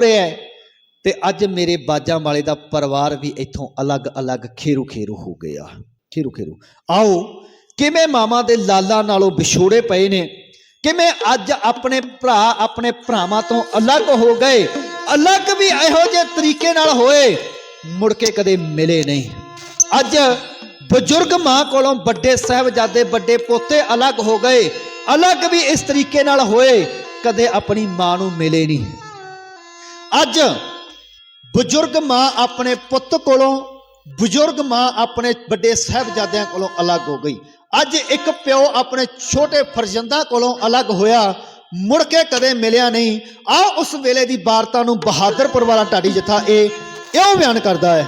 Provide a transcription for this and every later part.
ਰਿਹਾ ਤੇ ਅੱਜ ਮੇਰੇ ਬਾਜਾਂ ਵਾਲੇ ਦਾ ਪਰਿਵਾਰ ਵੀ ਇੱਥੋਂ ਅਲੱਗ-ਅਲੱਗ ਖੇਰੂ ਖੇਰੂ ਹੋ ਗਿਆ। ਖੇਰੂ ਖੇਰੂ। ਆਓ, ਕਿਵੇਂ ਮਾਮਾ ਦੇ ਲਾਲਾ ਨਾਲੋਂ ਵਿਛੋੜੇ ਪਏ ਨੇ? ਕਿਵੇਂ ਅੱਜ ਆਪਣੇ ਭਰਾ, ਆਪਣੇ ਭਰਾਵਾਂ ਤੋਂ ਅਲੱਗ ਹੋ ਗਏ? ਅਲੱਗ ਵੀ ਇਹੋ ਜਿਹੇ ਤਰੀਕੇ ਨਾਲ ਹੋਏ, ਮੁੜ ਕੇ ਕਦੇ ਮਿਲੇ ਨਹੀਂ। ਅੱਜ ਬਜ਼ੁਰਗ ਮਾਂ ਕੋਲੋਂ ਵੱਡੇ ਸਾਹਿਬਜ਼ਾਦੇ, ਵੱਡੇ ਪੋਤੇ ਅਲੱਗ ਹੋ ਗਏ, ਅਲੱਗ ਵੀ ਇਸ ਤਰੀਕੇ ਨਾਲ ਹੋਏ, ਕਦੇ ਆਪਣੀ ਮਾਂ ਨੂੰ ਮਿਲੇ ਨਹੀਂ। ਅੱਜ ਬਜ਼ੁਰਗ ਮਾਂ ਆਪਣੇ ਪੁੱਤ ਕੋਲੋਂ, ਬਜ਼ੁਰਗ ਮਾਂ ਆਪਣੇ ਵੱਡੇ ਸਾਹਿਬਜ਼ਾਦਿਆਂ ਕੋਲੋਂ ਅਲੱਗ ਹੋ ਗਈ। ਅੱਜ ਇੱਕ ਪਿਓ ਆਪਣੇ ਛੋਟੇ ਫਰਜ਼ੰਦਾਂ ਕੋਲੋਂ ਅਲੱਗ ਹੋਇਆ, ਮੁੜ ਕੇ ਕਦੇ ਮਿਲਿਆ ਨਹੀਂ। ਆਓ ਉਸ ਵੇਲੇ ਦੀ ਵਾਰਤਾ ਨੂੰ ਬਹਾਦਰਪੁਰ ਵਾਲਾ ਢਾਡੀ ਜਥਾ ਇਹ ਇਉਂ ਬਿਆਨ ਕਰਦਾ ਹੈ।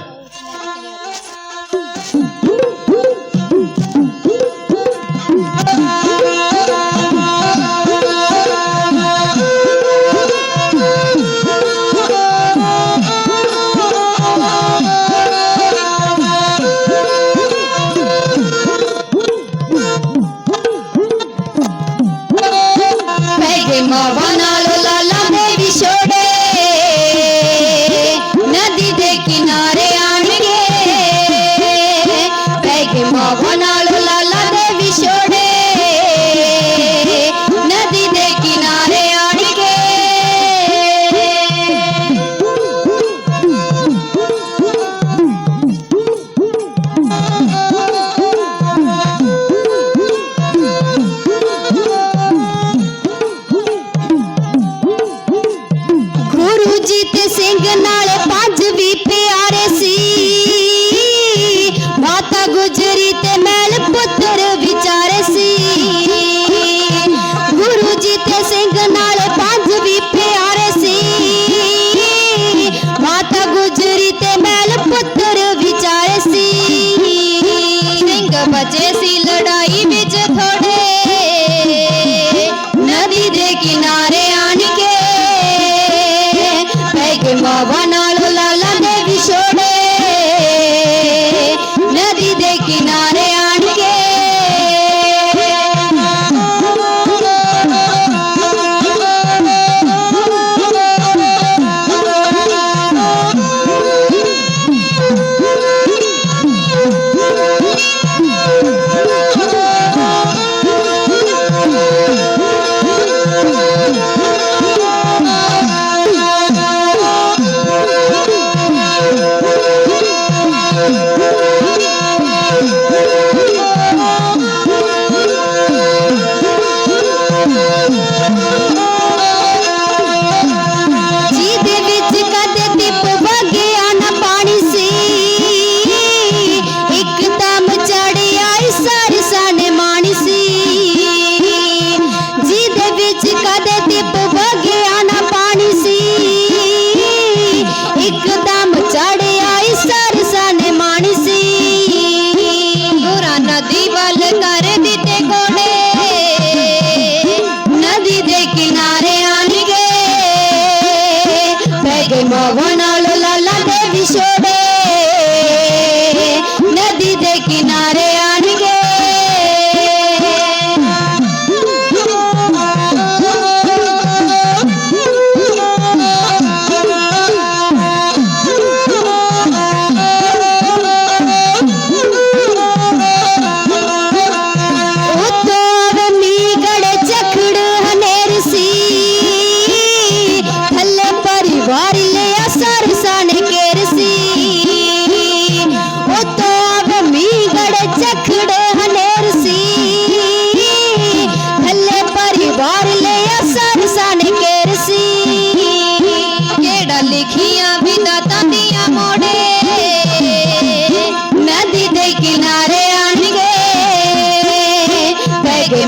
কিনা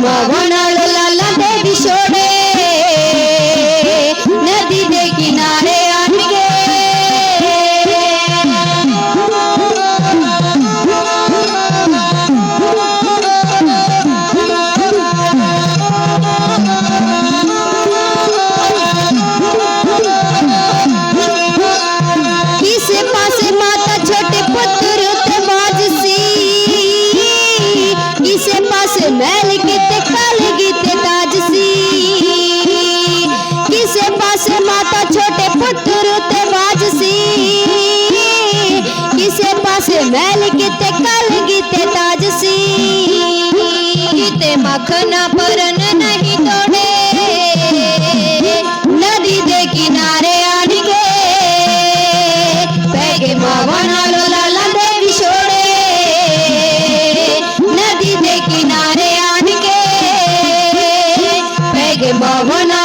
Mama. ਤੇ ਕਾਲੇ ਤਾਜ ਸੀ। ਕਿਸੇ ਪਾਸੇ ਮਾਤਾ ਛੋਟੇ ਪੁੱਤਰ ਉਤੇ ਕਿਸੇ ਪਾਸੇ ਮਹਿਲ ਕਿਤੇ ਕਾਲੇ ਗੀਤੇ ਤਾਜ ਸੀ। ਕਿਤੇ ਮੱਖਣਾ ਪਰਨ পাবনা